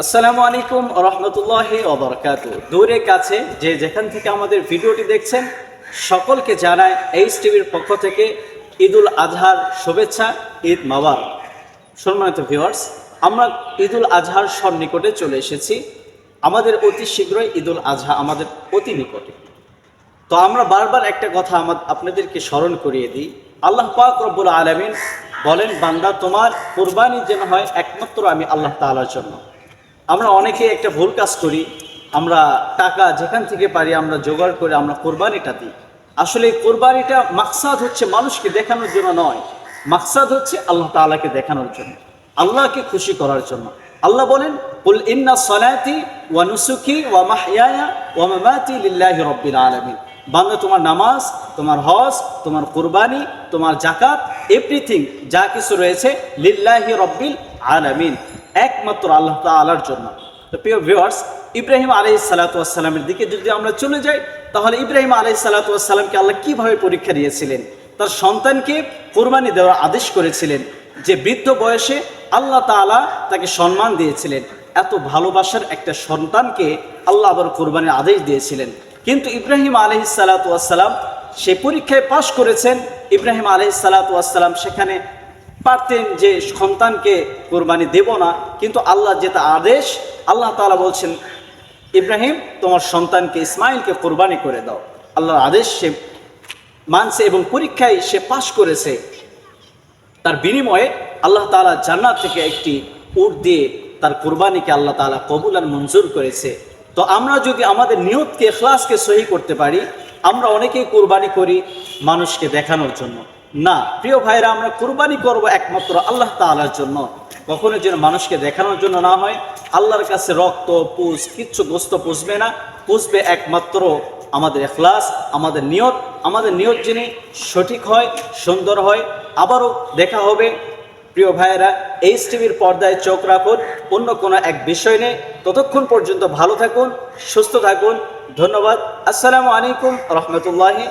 আসসালামু আলাইকুম রহমতুল্লাহি ওবরকাত দূরে কাছে যে যেখান থেকে আমাদের ভিডিওটি দেখছেন, সকলকে জানায় এইচ টিভির পক্ষ থেকে ঈদুল আজহার শুভেচ্ছা, ঈদ মাবার সম্মানিত ভিউয়ার্স, আমরা ঈদুল আজহার সন্নিকটে চলে এসেছি। আমাদের অতি শীঘ্রই ঈদুল আজহা আমাদের অতি নিকটে। তো আমরা বারবার একটা কথা আমা- আপনাদেরকে স্মরণ করিয়ে দিই। আল্লাহ পাক রব্বুল আলমিন বলেন, বান্দা, তোমার কোরবানি যেন হয় একমাত্র আমি আল্লাহ তাআলার জন্য। আমরা অনেকে একটা ভুল কাজ করি, আমরা টাকা যেখান থেকে পারি আমরা জোগাড় করে আমরা কোরবানিটা দিই। আসলে এই কোরবানিটা মাকসাদ হচ্ছে মানুষকে দেখানোর জন্য নয়, মাকসাদ হচ্ছে আল্লাহ তাআলাকে দেখানোর জন্য, আল্লাহকে খুশি করার জন্য। আল্লাহ বলেন, কুল ইন্না সলাতি ওয়া নুসুকি ওয়া মাহইয়ায়া ওয়া মামাতি লিল্লাহি রাব্বিল আলামিন। বান্দা, তোমার নামাজ, তোমার হজ, তোমার কুরবানি, তোমার জাকাত এভরিথিং যা কিছু রয়েছে লিল্লাহি রব্বিল আলামিন। একমাত্র আল্লাহ তাআলার জন্য। তো প্রিয় ভিউয়ার্স ইব্রাহিম আলাই সালাতামের দিকে যদি আমরা চলে যাই, তাহলে ইব্রাহিম আলাই সালাতামকে আল্লাহ কীভাবে পরীক্ষা দিয়েছিলেন? তার সন্তানকে কোরবানি দেওয়ার আদেশ করেছিলেন যে বৃদ্ধ বয়সে আল্লাহ তাআলা তাকে সম্মান দিয়েছিলেন। এত ভালোবাসার একটা সন্তানকে আল্লাহ আবার কোরবানির আদেশ দিয়েছিলেন। কিন্তু ইব্রাহিম আলহি সালাতাম সে পরীক্ষায় পাশ করেছেন। ইব্রাহিম আলহি সালাতাম সেখানে পারতেন যে সন্তানকে কোরবানি দেব না, কিন্তু আল্লাহ যেটা আদেশ, আল্লাহ তাআলা বলছেন, ইব্রাহিম, তোমার সন্তানকে ইসমাইলকে কোরবানি করে দাও। আল্লাহর আদেশ সে মানছে এবং পরীক্ষায় সে পাশ করেছে। তার বিনিময়ে আল্লাহ তাআলা জান্নাত থেকে একটি উট দিয়ে তার কোরবানিকে আল্লাহ তাআলা কবুল আর মঞ্জুর করেছে। তো আমরা যদি আমাদের নিয়তকে, এখলাসকে সহি করতে পারি, আমরা অনেকেই কোরবানি করি মানুষকে দেখানোর জন্য। না, প্রিয় ভাইরা, আমরা কোরবানি করব একমাত্র আল্লাহ তালার জন্য। কখনো যেন মানুষকে দেখানোর জন্য না হয়, আল্লাহর কাছে রক্ত, পুষ, কিচ্ছু গোস্ত পুষবে না। পুষবে একমাত্র আমাদের এখলাস, আমাদের নিয়ত আমাদের নিয়ত যিনি সঠিক হয়, সুন্দর হয়। আবারও দেখা হবে, প্রিয় ভাইয়েরা, এইচ টিভির পর্দায় চোখ রাখুন, অন্য কোনো এক বিষয় নেই ততক্ষণ পর্যন্ত ভালো থাকুন, সুস্থ থাকুন। ধন্যবাদ। আসসালামু আলাইকুম, রহমতুল্লাহি